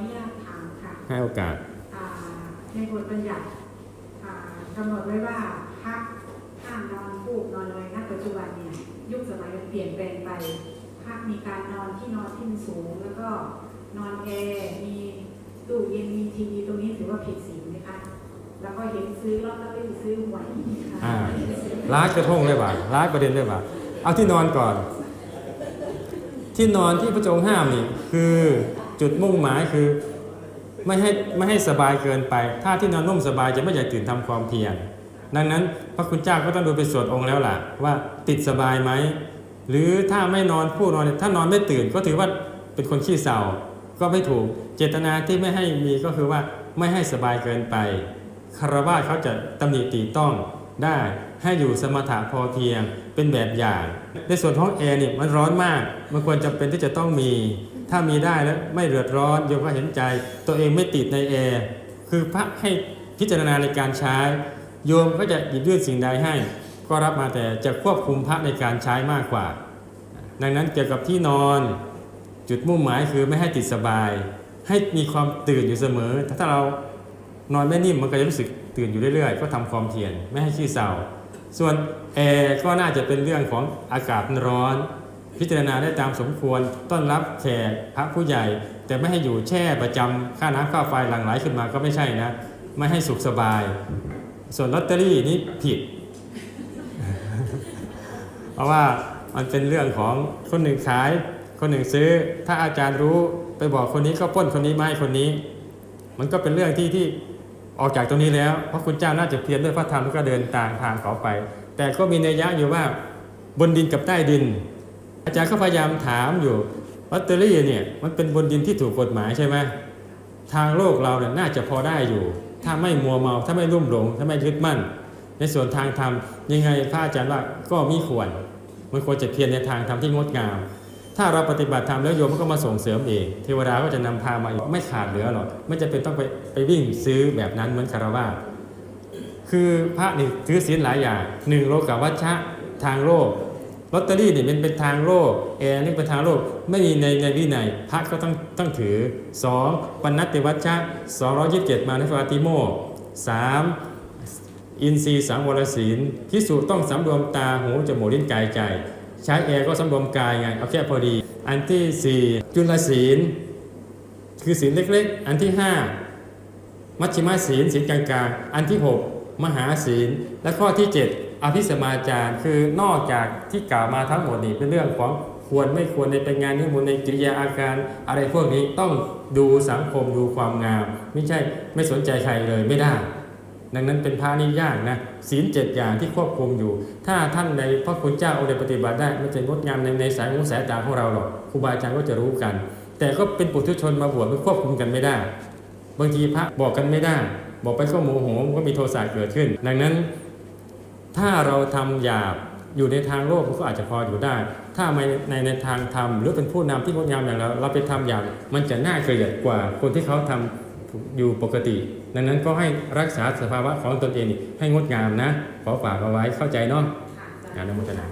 นุญาตถามค่ะให้โอกาสอ่าในบทบัญญัติอ่ากำหนดไว้ว่าพักห้ามนอนฟูกนอนอะไรณปัจจุบันเนี่ยยุคสมัยมันเปลี่ยนแปลงไปพักมีการนอนที่นอนที่มันสูง แล้วก็นอนแอร์มีตู้เย็นมีทีวีตรงนี้ถือว่าผิดศีลไหมคะแล้วก็เห็นซื้อลอตเตอรี่ซื้อหวยค่ะอ่าล้างกระทงเลยว่ะล้างประเด็นเลยว่ะเอาที่นอนก่อน ที่นอนที่พระองค์ห้ามนี่คือ จุดมุ่งหมายคือไม่ให้ไม่ให้สบายเกินไป ถ้าที่นอนนุ่มสบายจะไม่อยากตื่นทำความเพียร ดังนั้นพระคุณเจ้าก็ต้องดูเป็นส่วนองค์แล้วล่ะ ว่าติดสบายไหม หรือถ้าไม่นอนผู้นอนถ้านอนไม่ตื่นก็ถือว่าเป็นคนขี้เศร้าก็ไม่ถูก เจตนาที่ไม่ให้มีก็คือว่าไม่ให้สบายเกินไปคารวะเขาจะตำหนิตีต้องได้ให้อยู่สมถะพอเพียงเป็นแบบอย่าง ในส่วนห้องแอร์นี่มันร้อนมากมันควรจำเป็นที่จะต้องมี ถ้ามีได้แล้วไม่เดือดร้อนโยมก็เห็นใจ ตัวเองไม่ติดในแอร์คือพระให้พิจารณาในการใช้ โยมก็จะหยิบยื่นสิ่งใดให้ ก็รับมาแต่จะควบคุมพระในการใช้มากกว่า ดังนั้นเกี่ยวกับที่นอนจุดมุ่งหมายคือไม่ให้ติดสบาย ให้มีความตื่นอยู่เสมอ ถ้าเรานอนไม่นิ่มมันก็จะรู้สึกตื่นอยู่เรื่อยๆ ก็ทำความเพียรไม่ให้ขี้เศร้าส่วนแอร์ก็น่าจะเป็นเรื่องของอากาศร้อน พิจารณาได้ตามสมควรต้อนรับแขกพระผู้ใหญ่ แต่ไม่ให้อยู่แช่ประจำค่าน้ำค่าไฟหลั่งไหลขึ้นมาก็ไม่ใช่นะ ไม่ให้สุขสบาย ส่วนลอตเตอรี่นี่ผิด เพราะว่ามันเป็นเรื่องของคนหนึ่งขาย คนหนึ่งซื้อ ถ้าอาจารย์รู้ไปบอกคนนี้ก็ป้นคนนี้ไม่คนนี้ มันก็เป็นเรื่องที่ที่ออกจากตรงนี้แล้วเพราะคุณเจ้าน่าจะเพียรด้วยพระธรรมแล้วก็เดินตามทางเขาไป แต่ก็มีนัยยะอยู่ว่าบนดินกับใต้ดิน อาจารย์ก็พยายามถามอยู่ลอตเตอรี่เนี่ยมันเป็นบนดินที่ถูกกฎหมายใช่ไหมทางโลกเราเนี่ยน่าจะพอได้อยู่ ถ้าไม่มัวเมาถ้าไม่รุ่มหลง ถ้าไม่ยึดมั่น ในส่วนทางธรรมยังไงพระอาจารย์ว่าก็มีควร มันควรจะเพียรในทางธรรมที่งดงาม ถ้าเราปฏิบัติธรรมแล้วโยมก็มาส่งเสริมเอง เทวดาก็จะนำพามาไม่ขาดเหลือหรอกไม่จะเป็นต้องไปไปวิ่งซื้อแบบนั้นเหมือนคารวะคือพระนี่ถือศีลหลายอย่างหนึ่งโลกวัชชะทางโลก ลอตเตอรี่นี่ยมันเป็นทางโลกแอร์นี่เป็นทางโลกไม่มีในในวินัยพระก็ต้องต้องถือสองปัณติวัชชะ227 มาในฟาติโมสามอินทรีย์สังวรศีลพิสูจต้องสำรวมตาหูจมูกลิ้นกายใจ ใช้แอร์ก็สำรวมกายไงเอาแค่พอดี อันที่ 4 จุลศีล คือศีลเล็กๆ อันที่ 5 มัชฌิมาศีลศีลกลางๆ อันที่ 6 มหาศีลและข้อที่ 7 อภิสมาจารคือนอกจากที่กล่าวมาทั้งหมดนี้เป็นเรื่องของควรไม่ควรในเป็นงานนิมนต์ในกิริยาอาการอะไรพวกนี้ต้องดูสังคมดูความงาม ไม่ใช่ไม่สนใจใครเลยไม่ได้ ดังนั้นเป็นพระนี่ยากนะศีลเจ็ดอย่างที่ควบคุมอยู่ ถ้าท่านในพระคุณเจ้าองค์ใดปฏิบัติได้มันจะงดงามในในสายหูสายตาของเราหรอกครูบาอาจารย์ก็จะรู้กัน แต่ก็เป็นปุถุชนมาบวชมันควบคุมกันไม่ได้ บางทีพระบอกกันไม่ได้ บอกไปก็โมโหก็มีโทสะเกิดขึ้น ดังนั้น ถ้าเราทำหยาบอยู่ในทางโลกมันก็อาจจะพออยู่ได้ ถ้าในในในทางธรรมหรือเป็นผู้นำที่งดงามอย่างเราเราไปทำหยาบมันจะน่าเกลียดกว่าคนที่เขาทำอยู่ปกติ ดังนั้นก็ให้รักษาสภาวะของตนเองนี่ให้งดงามนะ ขอฝากเอาไว้เข้าใจเนาะค่ะงานอนุโมทนา